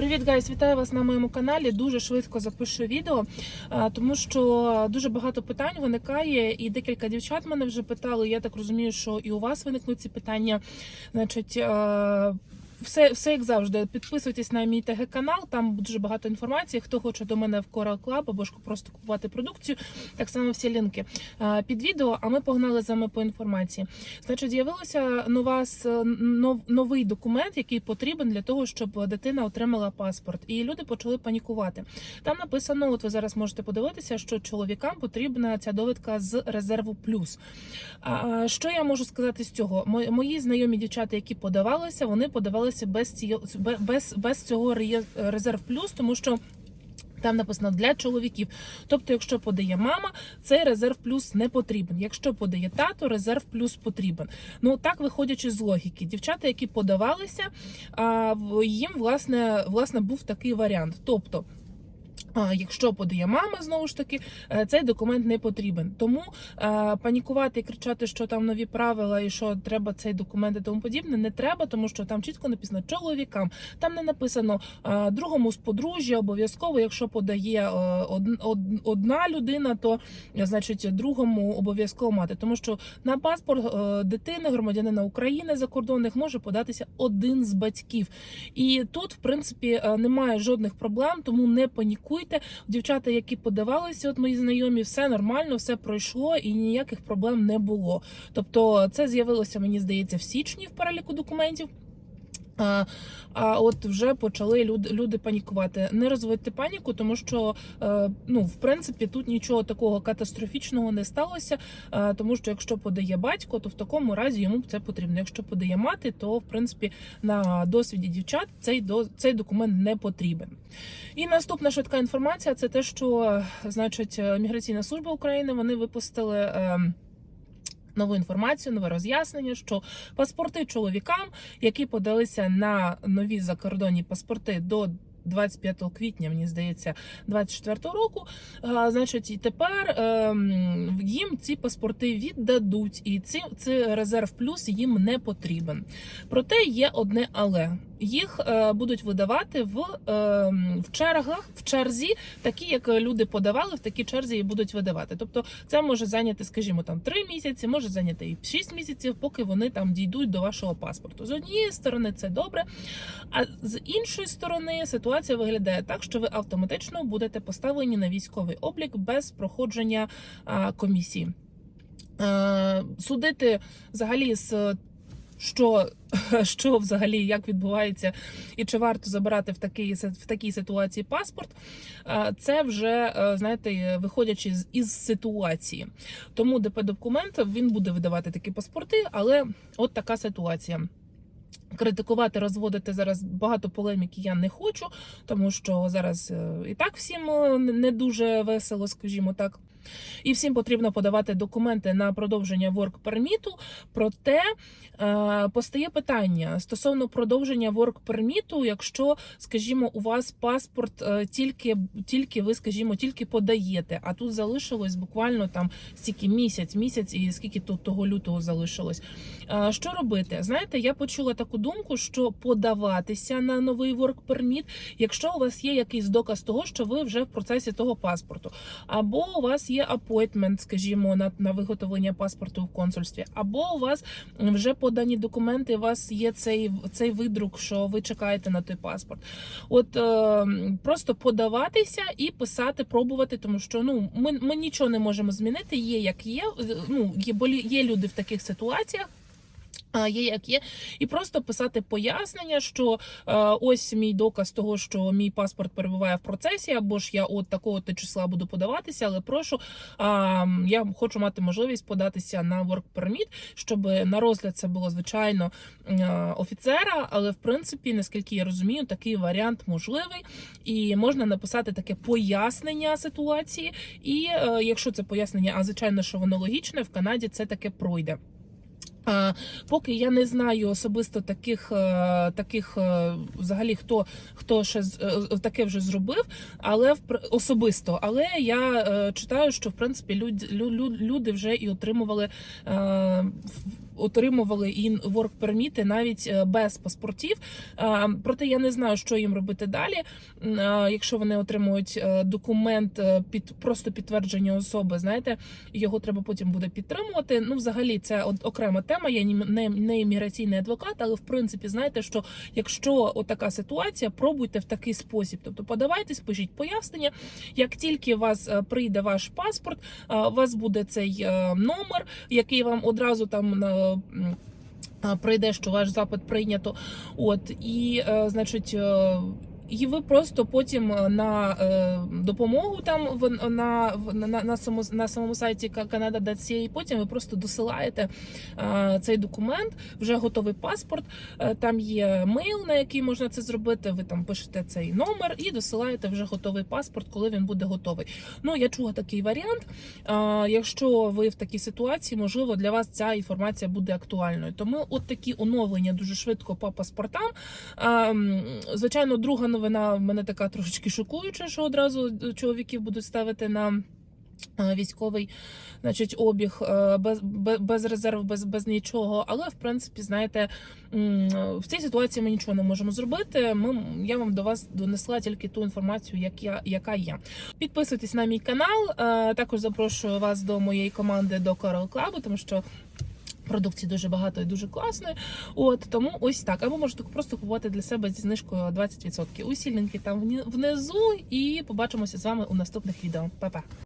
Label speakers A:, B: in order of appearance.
A: Привіт, гайс! Вітаю вас на моєму каналі. Дуже швидко запишу відео, тому що дуже багато питань виникає, і декілька дівчат мене вже питали. Я так розумію, що і у вас виникнуть ці питання. Значить, а, все, все як завжди. Підписуйтесь на мій ТГ канал. Там дуже багато інформації. Хто хоче до мене в Coral Club або ж просто купувати продукцію, так само всі лінки під відео. А ми погнали з вами по інформації. Значить, з'явилося нова с- новий документ, який потрібен для того, щоб дитина отримала паспорт. І люди почали панікувати. Там написано: от ви зараз можете подивитися, що чоловікам потрібна ця довідка з резерву плюс. Що я можу сказати з цього? Мої знайомі дівчата, які подавалися, вони подавалися без цієї без, без цього резерв плюс, тому що. Там написано для чоловіків. Тобто, якщо подає мама, цей резерв плюс не потрібен. Якщо подає тато, резерв плюс потрібен. Ну так виходячи з логіки, дівчата, які подавалися, їм власне власне був такий варіант. Тобто. Якщо подає мама, знову ж таки, е, цей документ не потрібен. Тому е, панікувати і кричати, що там нові правила і що треба цей документ і тому подібне, не треба, тому що там чітко написано чоловікам. Там не написано е, другому з подружжя, обов'язково, якщо подає од- од- одна людина, то значить другому обов'язково мати. Тому що на паспорт дитини, громадянина України закордонних може податися один з батьків. І тут, в принципі, немає жодних проблем, тому не панікуйте. Дівчата, які подавалися, от мої знайомі, все нормально, все пройшло і ніяких проблем не було. Тобто, це з'явилося, мені здається, в січні в переліку документів. А, а от вже почали люди, люди панікувати. Не розводьте паніку, тому що е, ну в принципі тут нічого такого катастрофічного не сталося. Е, тому що якщо подає батько, то в такому разі йому це потрібно. Якщо подає мати, то в принципі на досвіді дівчат цей до цей документ не потрібен. І наступна швидка інформація це те, що е, значить міграційна служба України вони випустили. Е, Нову інформацію, нове роз'яснення, що паспорти чоловікам, які подалися на нові закордонні паспорти до 25 квітня, мені здається, 24 року. а, Значить, і тепер ем, їм ці паспорти віддадуть, і ці, цей резерв плюс їм не потрібен. Проте є одне але їх е, будуть видавати в, ем, в чергах, в черзі, такі як люди подавали, в такій черзі і будуть видавати. Тобто, це може зайняти, скажімо, там 3 місяці, може зайняти і 6 місяців, поки вони там дійдуть до вашого паспорту. З однієї сторони це добре, а з іншої сторони ситуація виглядає так, що ви автоматично будете поставлені на військовий облік без проходження комісії. Е, Судити взагалі з. Що, що взагалі як відбувається, і чи варто забирати в такій в такій ситуації паспорт? е, Це вже е, знаєте, виходячи з із ситуації. Тому ДП документ він буде видавати такі паспорти, але от така ситуація. Критикувати, розводити зараз багато полеміки я не хочу, тому що зараз е, і так всім не дуже весело, скажімо так. І всім потрібно подавати документи на продовження work перміту. Проте е, постає питання стосовно продовження work перміту, якщо, скажімо, у вас паспорт е, тільки, тільки ви, скажімо, тільки подаєте, а тут залишилось буквально там стільки місяць, місяць і скільки тут того лютого залишилось. Е, що робити? Знаєте, я почула таку думку, що подаватися на новий work permit, якщо у вас є якийсь доказ того, що ви вже в процесі того паспорту, або у вас є апойтмент, скажімо, на, на виготовлення паспорту в консульстві, або у вас вже подані документи, у вас є цей, цей видрук, що ви чекаєте на той паспорт. От е, просто подаватися і писати, пробувати, тому що ну ми, ми нічого не можемо змінити. Є як є. е, Ну є болі, є люди в таких ситуаціях. Є як є, і просто писати пояснення, що е, ось мій доказ того, що мій паспорт перебуває в процесі, або ж я от такого то числа буду подаватися, але прошу, е, я хочу мати можливість податися на work permit, щоб на розгляд це було звичайно е, офіцера. Але в принципі, наскільки я розумію, такий варіант можливий, і можна написати таке пояснення ситуації. І е, якщо це пояснення, а звичайно, що воно логічне, в Канаді це таке пройде. А, Поки я не знаю особисто таких, е, таких е, взагалі хто хто ще е, таке вже зробив, але особисто. Але я е, читаю, що в принципі люд, лю- лю- люди вже і отримували е, отримували і work permit навіть е, без паспортів. Е, Проте я не знаю, що їм робити далі. Е, Якщо вони отримують документ під просто підтвердження особи, знаєте, його треба потім буде підтримувати. Ну, взагалі, це окрема тема. Я не, імміграційний адвокат, але в принципі, знаєте, що якщо отака ситуація, пробуйте в такий спосіб. Тобто подавайтесь, пишіть пояснення. Як тільки вас прийде ваш паспорт, у вас буде цей номер, який вам одразу там. Прийде, що ваш запит прийнято, от і е, значить, е, і ви просто потім е, на е, допомогу там на на, на, самому, на самому сайті Canada.ca, потім ви просто досилаєте е, цей документ, вже готовий паспорт. Там є мейл, на який можна це зробити. Ви там пишете цей номер і досилаєте вже готовий паспорт, коли він буде готовий. Ну я чула такий варіант. Якщо ви в такій ситуації, можливо, для вас ця інформація буде актуальною. Тому от такі оновлення дуже швидко по паспортам. Ем, Звичайно, друга новина в мене така трошечки шокуюча, що одразу чоловіків будуть ставити на. е, Військовий, значить, обіг е, без, без, резерв, без, без нічого. Але в принципі, знаєте, в цій ситуації ми нічого не можемо зробити. Ми я вам до вас донесла тільки ту інформацію, як я, яка є. Підписуйтесь на мій канал. е, Також запрошую вас до моєї команди до Coral Club, тому що. Продукції дуже багато і дуже класної. От тому ось так. Або можете просто купувати для себе зі знижкою 20%. Усі лінки там внизу. І побачимося з вами у наступних відео. Па-па!